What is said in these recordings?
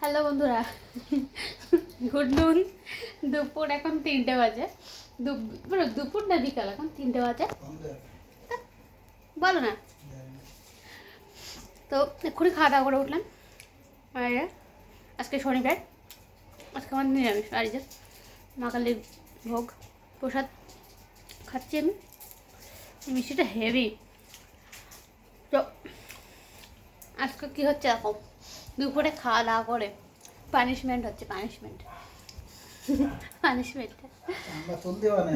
Hello বন্ধুরা। Good নুন। দুপুর এখন তিনটে বাজে। দুপুর না বিকাল? এখন তিনটে বাজে। বলো না। তো, এক্ষুনি খাওয়া দাওয়া করে উঠলাম। আর আজকে শনিবার। আজকে আমার নিরামিষ আর যে মা কালীর ভোগ, প্রসাদ খাচ্ছি আমি। এই মিষ্টিটা হেভি তো, আজকে কী হচ্ছে এখন দুপুরে খাওয়া দাওয়া করে। পানিশমেন্ট হচ্ছে পানিশমেন্ট পানিশমেন্ট আমরা তুলতে পারে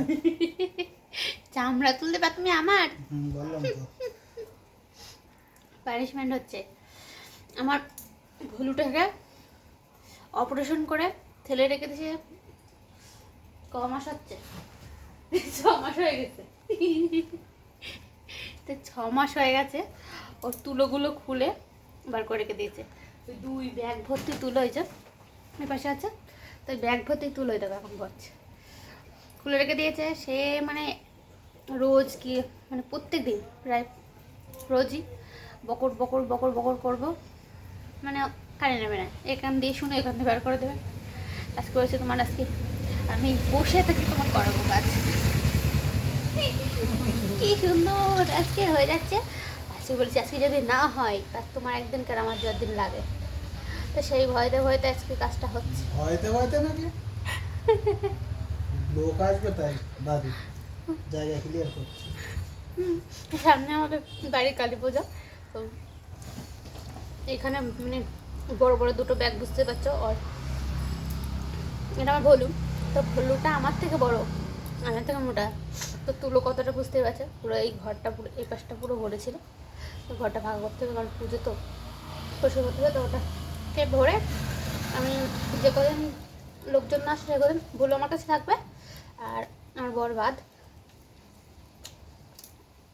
চামড়া তুলতে পার তুমি আমার? পানিশমেন্ট হচ্ছে আমার ভুলুটাকে অপারেশন করে ঠেলে রেখে দিয়েছে। ক মাস হচ্ছে? ছ মাস হয়ে গেছে। তো ছ মাস হয়ে গেছে। ওর তুলোগুলো খুলে বার করে রেখে দিয়েছে। দুই ব্যাগ ভর্তি তুলো হয়েছে ওই পাশে আছে তো ওই ব্যাগ ভর্তি তুলো হয়ে দেবে এখন পড়ছে খুলে রেখে দিয়েছে, সে মানে রোজ কি মানে প্রত্যেক দিন প্রায় রোজই বকর বকর বকর বকর করব মানে কানে নেবে না, এখান দিয়ে শুনে এখান থেকে বের করে দেবে। আজকে হয়েছে তোমার আজকে, আমি বসে থেকে তোমার করাবো কাজ। কি সুন্দর আজকে হয়ে যাচ্ছে। আজকে বলছি আজকে যদি না হয় তার তোমার একদিন কেন আমার চার দিন লাগে। তো সেই ভয়তে ভয়তে আজকে কাজটা হচ্ছে। ভয়তে ভয়তে নাকি? লোক আসবে তাই দাদি জায়গা ক্লিয়ার করছে। সামনে আমাদের বাড়ির কালী পুজো তো এখানে মানে বড় বড় দুটো ব্যাগ বুঝতে পারছ? আর এটা আমার ভলু। তো ভলুটা আমার থেকে বড় আমার থেকে মোটা। তো তুলো কতটা বুঝতে পারছ? পুরো এই ঘরটা পুরো এই পাশটা পুরো ভরেছিল তো ঘরটা ভাগ করতে হবে কারণ পুজো তো পরিষ্কার করতে হবে তো ওটাকে ভরে আমি যে কদিন লোকজন না আসে কদিন ভুলো আমার কাছে থাকবে আর আমার বর বাদ।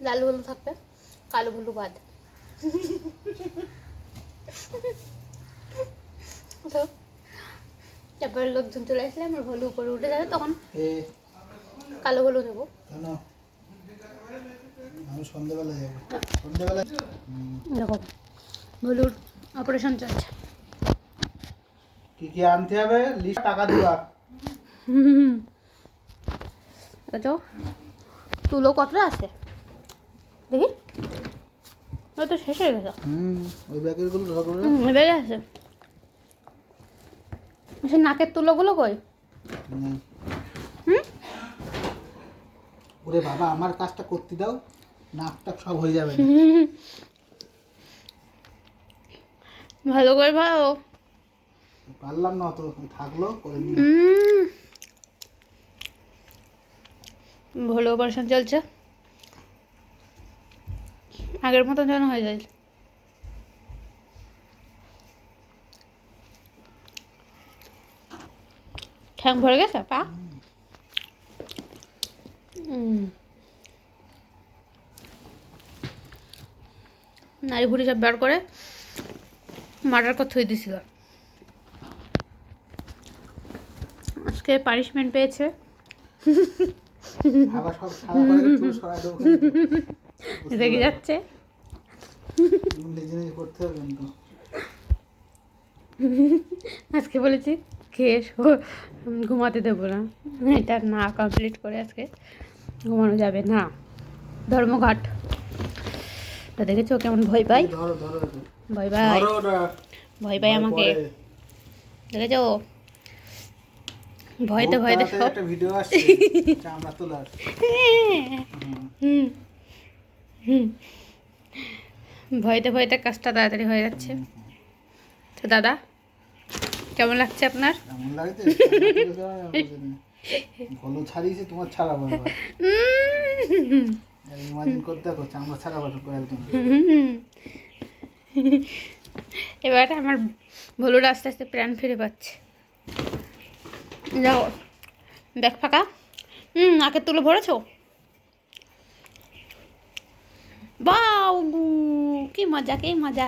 লাল হলুদ থাকবে কালো ভুলু বাদ। তো তারপরে লোকজন চলে আসলে আমার ভলু উপরে উঠে যাবে তখন কালো ভলু দেবো কেন আমি সন্ধ্যেবেলা যাব। সন্ধ্যেবেলা দেখো ভলুর অপারেশন চলছে। কি কি আনতে হবে? লিস্ট টাকা দিবা দেখো তুলো কতটা আছে? দেখি। ও তো শেষ হয়ে গেছে। হুম ওই ব্যাগেরগুলো ধরো হুম, বেড়ে আছে। সে নাকের তুলোগুলো কই। হুম? ওরে বাবা আমার কাজটা করতে দাও। নাক টাক সব হয়ে যাবে ভালো করে ভালো। পারলাম না অত থাকল করে ভালো অপারেশন চলছে। আগের মতো যেন হয়ে যায়। ঠ্যাং ভরে গেছে পা? উম। নারী ভুড়ি সব বের করে মার্ডার করে থই দিছিল আজকে পানিশমেন্ট পেয়েছে। রেগে যাচ্ছে? আজকে বলেছি খেয়ে ঘুমাতে দেবো না। এটা না কমপ্লিট করে আজকে ঘুমানো যাবে না। ধর্মঘাট। তো দেখেছ কেমন ভয় পাই। ভয় পাই। ভয় পাই আমাকে। দেখেছ? ভয়তে ভয়তে সব একটা ভিডিও আসছে চামড়া তোলার। হুম। ভয়তে ভয়তে কাজটা তাড়াতাড়ি হয়ে যাচ্ছে। তো দাদা কেমন লাগছে আপনার? কেমন লাগছে। ভালো ছাড়িয়েছে তোমার ছাড়াবো এবার আমার ভলুর আস্তে আস্তে প্রাণ ফিরে পাচ্ছে। যাও ব্যাগ ফাঁকা। হুম নাকের তুলো ভরেছো? বাউ কি মজা কি মজা।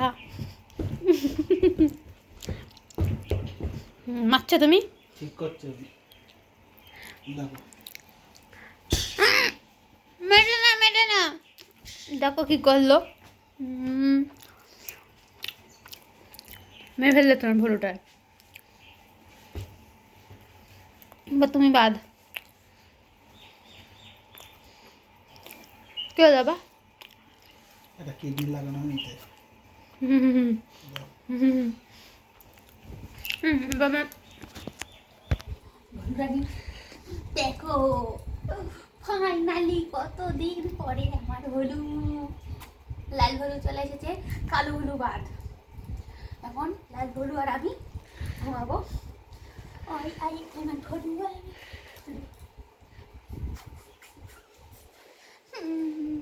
মারছো তুমি? ঠিক করছে। পারে না দেখো কি করলো মেরে ফেললে তোমার ভুলুটায় বা তুমি বাদ কে দাবা এটা কিডনি লাগানো নিতে বাবা দেখো ফাইনালি কতদিন পরে আমার হলু? লাল হলু চলে এসেছে কালো হলু বাদ এখন লাল হলু আর আমি ঘুমাবো। ওই আই আমার হলু হুম,